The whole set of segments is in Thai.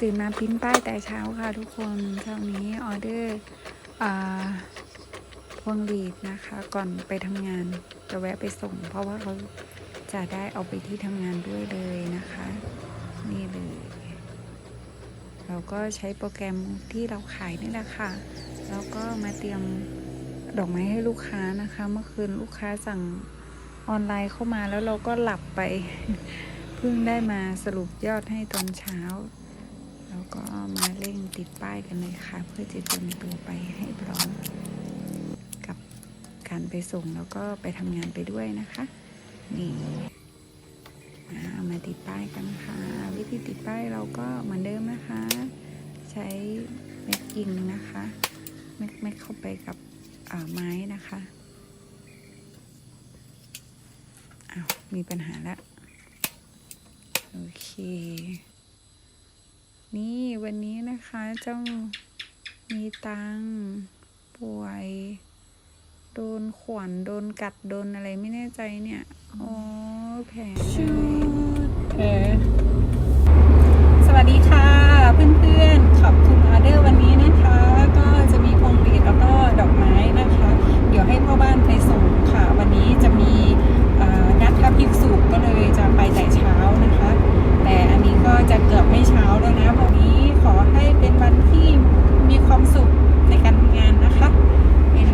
ตื่นมาพิมพ์ป้ายแต่เช้าค่ะทุกคนคราวนี้ออเดอร์พวงหลีดนะคะ ก่อนไปทำงานจะแวะไปส่ง เพราะว่าเขาจะได้เอาไปที่ทำงานด้วยเลยนะคะ นี่เลยเราก็ใช้โปรแกรมที่เราขายนี่แหละค่ะ แล้วก็มาเตรียมดอกไม้ให้ลูกค้านะคะ เมื่อคืนลูกค้าสั่งออนไลน์เข้ามาแล้วเราก็หลับไป เพิ่งได้มาสรุปยอดให้ตอนเช้า แล้วก็มาเร่งติดป้ายกันเลยค่ะ เพื่อจะเตรียมตัวไปให้พร้อม กับการไปส่งแล้วก็ไปทำงานไปด้วยนะคะ นี่อ่ามาติดป้ายกันค่ะ วิธีติดป้ายเราก็เหมือนเดิมนะคะ ใช้แม็กยิงนะคะแม็กแม็กเข้าไปกับอ่าไม้นะคะอ้าวมีปัญหาแล้วโอเค นี่วันนี้นะคะเจ้ามีตังป่วย โดนขวน โดนกัด โดนอะไรไม่แน่ใจเนี่ยอ๋อแผลแผลสวัสดีค่ะ เพื่อนๆ ขอบคุณออเดอร์วันนี้นะคะ ก็จะมีพวงหรีดแล้วก็ดอกไม้นะคะ เดี๋ยวให้พ่อบ้านไปส่งค่ะ วันนี้จะมีเอ่อนัดพระภิกษุก็เลยจะไปแต่เช้านะคะ แต่อันนี้ก็จะเกือบไม่เช้าแล้วนะวันนี้ขอให้เป็นวันที่มีความสุขในการทำงานนะคะ เป็น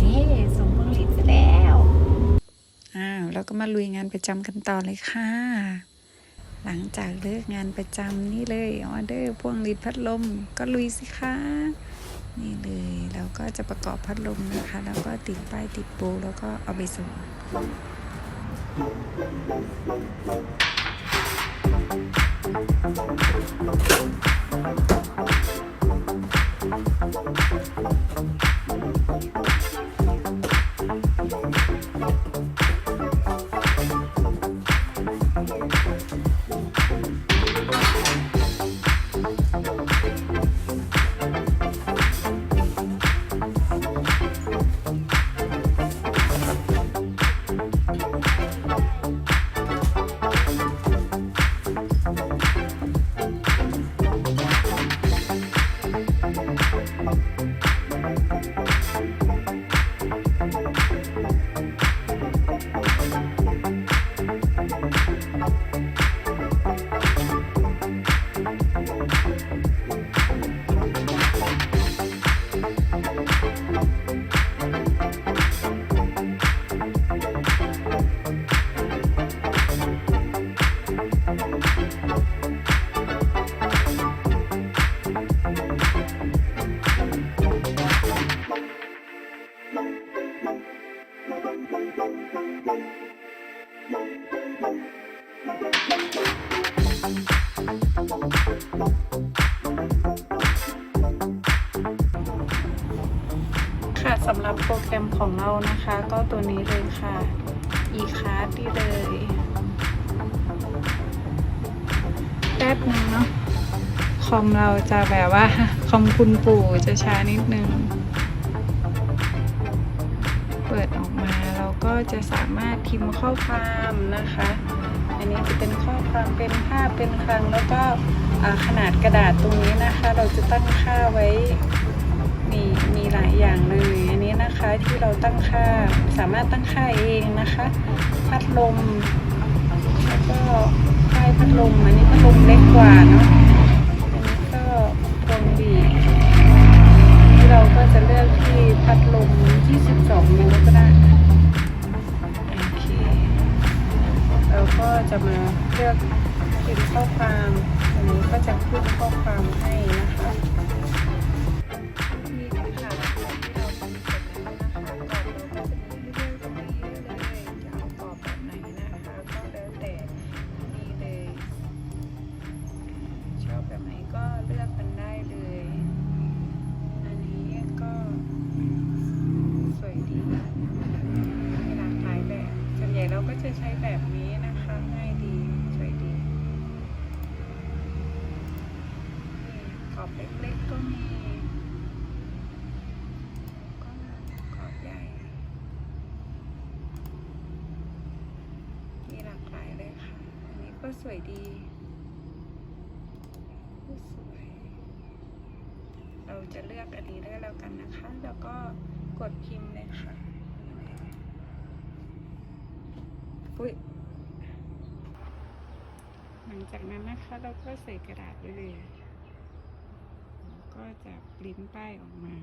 นี่ส่งพวงหลีดไปแล้ว อ้าวแล้ว ก็มาลุยงานประจำกันต่อเลยค่ะ หลังจากเลิกงานประจำนี่เลยออเดอร์พวงหลีดพัดลมก็ลุยสิคะนี่เลยเราก็จะประกอบพัดลมนะคะ แล้วก็ติดป้ายติดโบแล้วก็เอาไปส่งค่ะ โปรแกรมของเรานะคะ ก็ตัวนี้เลยค่ะ e-card นี่เลยแป๊บนึงเนาะคอมเราจะแบบว่า คอมคุณปู่จะช้านิดนึง เปิดออกมาเราก็จะสามารถพิมพ์ข้อความนะคะ อันนี้จะเป็นข้อความเป็นภาพเป็นครั้งแล้วก็ขนาดกระดาษตรงนี้นะคะ เราจะตั้งค่าไว้มีมีหลายอย่าง นะคะที่เราตั้งค่าสามารถตั้งค่าเองนะคะ พัดลม แล้วก็ป้ายพัดลมอันนี้พัดลมเล็กกว่าเนาะอันนี้ก็พวงหรีดอันนี้เราก็จะเลือกที่พัดลม 22นิ้วก็ได้โอเคเราก็จะมาเลือกพิมพ์ข้อความอันนี้ก็จะขึ้นข้อความให้นะคะ สวยดีก็สวย เราจะเลือกอันนี้ได้แล้วกันนะคะ แล้วก็กดพิมพ์เลยค่ะอุ้ยหลังจากนั้นนะคะเราก็ใส่กระดาษไปเลย ก็จะปริ้นป้ายออกมา